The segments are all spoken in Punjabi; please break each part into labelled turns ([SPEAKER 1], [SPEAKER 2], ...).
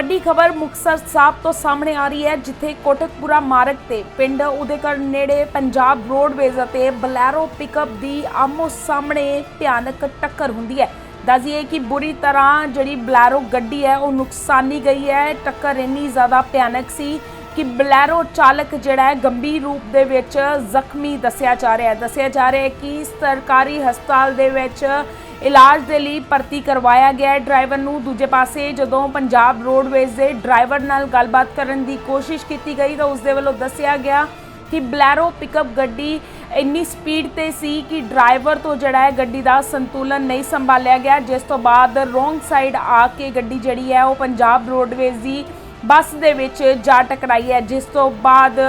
[SPEAKER 1] ਵੱਡੀ ਖਬਰ ਮੁਕਤਸਰ ਸਾਹਿਬ ਤੋਂ ਸਾਹਮਣੇ ਆ ਰਹੀ ਹੈ, ਜਿੱਥੇ ਕੋਟਕਪੂਰਾ ਮਾਰਗ ਤੇ ਪਿੰਡ ਉਦੇਕਰ ਨੇੜੇ ਪੰਜਾਬ ਰੋਡਵੇਜ਼ ਅਤੇ ਬਲੈਰੋ ਪਿਕਅਪ ਦੀ ਆਮੋ ਸਾਹਮਣੇ ਭਿਆਨਕ ਟੱਕਰ ਹੁੰਦੀ ਹੈ। ਦੱਸੀਏ ਕਿ ਬੁਰੀ ਤਰ੍ਹਾਂ ਜਿਹੜੀ ਬਲੈਰੋ ਗੱਡੀ ਹੈ, ਉਹ ਨੁਕਸਾਨੀ ਗਈ ਹੈ। ਟੱਕਰ ਇੰਨੀ ਜ਼ਿਆਦਾ ਭਿਆਨਕ ਸੀ ਕਿ ਬਲੈਰੋ ਚਾਲਕ ਜਿਹੜਾ ਹੈ, ਗੰਭੀਰ ਰੂਪ ਦੇ ਵਿੱਚ ਜ਼ਖਮੀ ਦੱਸਿਆ ਜਾ ਰਿਹਾ ਹੈ। ਦੱਸਿਆ ਜਾ ਰਿਹਾ ਹੈ ਕਿ ਸਰਕਾਰੀ ਹਸਪਤਾਲ ਦੇ ਵਿੱਚ ਇਲਾਜ ਦੇ ਲਈ ਭਰਤੀ ਕਰਵਾਇਆ ਗਿਆ ਡਰਾਈਵਰ ਨੂੰ ਦੂਜੇ ਪਾਸੇ ਜਦੋਂ ਪੰਜਾਬ ਰੋਡਵੇਜ਼ ਦੇ ਡਰਾਈਵਰ ਨਾਲ ਗੱਲਬਾਤ ਕਰਨ ਦੀ ਕੋਸ਼ਿਸ਼ ਕੀਤੀ ਗਈ ਤਾਂ ਉਸ ਦੇ ਵੱਲੋਂ ਦੱਸਿਆ ਗਿਆ ਕਿ ਬਲੈਰੋ ਪਿਕਅਪ ਗੱਡੀ ਇੰਨੀ ਸਪੀਡ ਤੇ ਸੀ ਕਿ ਡਰਾਈਵਰ ਤੋਂ ਜਿਹੜਾ ਹੈ ਗੱਡੀ ਦਾ ਸੰਤੁਲਨ ਨਹੀਂ ਸੰਭਾਲਿਆ ਗਿਆ। ਜਿਸ ਤੋਂ ਬਾਅਦ ਰੋਂਗ ਸਾਈਡ ਆ ਕੇ ਗੱਡੀ ਜਿਹੜੀ ਹੈ ਉਹ ਪੰਜਾਬ ਰੋਡਵੇਜ਼ ਦੀ ਬੱਸ ਦੇ ਵਿੱਚ ਜਾ ਟਕਰਾਈ ਹੈ, ਜਿਸ ਤੋਂ ਬਾਅਦ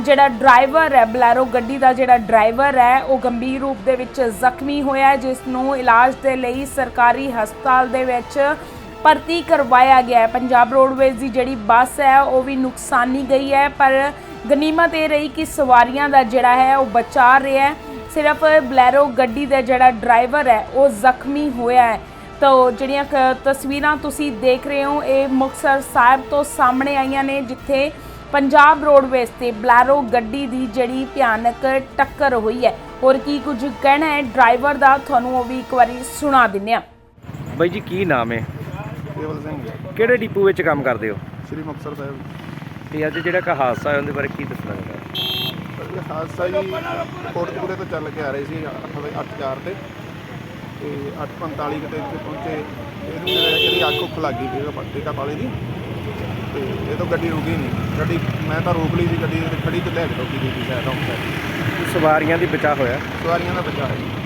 [SPEAKER 1] ਜਿਹੜਾ ਡਰਾਈਵਰ ਹੈ, ਬਲੈਰੋ ਗੱਡੀ ਦਾ ਜਿਹੜਾ ਡਰਾਈਵਰ ਹੈ, ਉਹ ਗੰਭੀਰ ਰੂਪ ਦੇ ਵਿੱਚ ਜ਼ਖਮੀ ਹੋਇਆ ਜਿਸ ਨੂੰ ਇਲਾਜ ਦੇ ਲਈ ਸਰਕਾਰੀ ਹਸਪਤਾਲ ਦੇ ਵਿੱਚ ਭਰਤੀ ਕਰਵਾਇਆ ਗਿਆ ਹੈ। ਪੰਜਾਬ ਰੋਡਵੇਜ਼ ਦੀ ਜਿਹੜੀ ਬੱਸ ਹੈ, ਉਹ ਵੀ ਨੁਕਸਾਨੀ ਗਈ ਹੈ, ਪਰ ਗਨੀਮਤ ਇਹ ਰਹੀ ਕਿ ਸਵਾਰੀਆਂ ਦਾ ਜਿਹੜਾ ਹੈ, ਉਹ ਬਚਾ ਰਿਹਾ ਹੈ। ਸਿਰਫ ਬਲੈਰੋ ਗੱਡੀ ਦਾ ਜਿਹੜਾ ਡਰਾਈਵਰ ਹੈ, ਉਹ ਜ਼ਖਮੀ ਹੋਇਆ ਹੈ। ਤਾਂ ਜਿਹੜੀਆਂ ਤਸਵੀਰਾਂ ਤੁਸੀਂ ਦੇਖ ਰਹੇ ਹੋ ਇਹ ਮੁਕਤਸਰ ਸਾਹਿਬ ਤੋਂ ਸਾਹਮਣੇ ਆਈਆਂ ਨੇ ਜਿੱਥੇ ਪੰਜਾਬ ਰੋਡਵੇਜ਼ ਤੇ ਬਲੈਰੋ ਗੱਡੀ ਦੀ ਜਿਹੜੀ ਭਿਆਨਕ ਟੱਕਰ ਹੋਈ ਹੈ। ਹੋਰ ਕੀ ਕੁਝ ਕਹਿਣਾ ਹੈ? ਡਰਾਈਵਰ ਦਾ ਤੁਹਾਨੂੰ ਉਹ ਵੀ ਇੱਕ ਵਾਰੀ ਸੁਣਾ ਦਿੰਨੇ ਆ
[SPEAKER 2] ਬਾਈ ਜੀ ਕੀ ਨਾਮ ਹੈ?
[SPEAKER 3] ਕੇਵਲ ਸਿੰਘ
[SPEAKER 2] ਕਿਹੜੇ ਡਿਪੂ ਵਿੱਚ ਕੰਮ ਕਰਦੇ ਹੋ?
[SPEAKER 3] ਸ੍ਰੀ ਮੁਕਤਸਰ ਸਾਹਿਬ।
[SPEAKER 2] ਤੇ ਅੱਜ ਜਿਹੜਾ ਕਾ ਹਾਦਸਾ ਹੋਇਆ ਉਹਦੇ ਬਾਰੇ ਕੀ ਦੱਸਣਾ ਚਾਹੁੰਦੇ
[SPEAKER 3] ਹਾਦਸਾ ਜੀ ਕੋਟਕਪੂਰੇ ਤੋਂ ਚੱਲ ਕੇ ਆ ਰਹੇ ਸੀ 8 ਵਜੇ 8:04 ਤੇ। ਤੇ 8:45 ਕਿਤੇ ਇੱਥੇ ਪਹੁੰਚੇ। ਇਹਨੂੰ ਇਹਦੇ- ਅੱਖ ਉੱਖ ਲੱਗ ਗਈ ਟੀਕਾ ਟੀਕਾ ਪਾਲੇ ਦੀ। ਤੇ ਇਹ ਤੋਂ ਗੱਡੀ ਰੁਕੀ ਨਹੀਂ। ਗੱਡੀ ਮੈਂ ਤਾਂ ਰੋਕ ਲਈ ਸੀ ਗੱਡੀ ਖੜੀ ਤੇ ਲੈ ਕੇ ਰੋਕੀ ਗਈ ਸੀ ਸਾਈਡ ਆਫ
[SPEAKER 2] ਸਵਾਰੀਆਂ ਦੀ ਬਚਾ ਹੋਇਆ।
[SPEAKER 3] ਸਵਾਰੀਆਂ ਦਾ ਬਚਾਅ ਹੈ ਜੀ।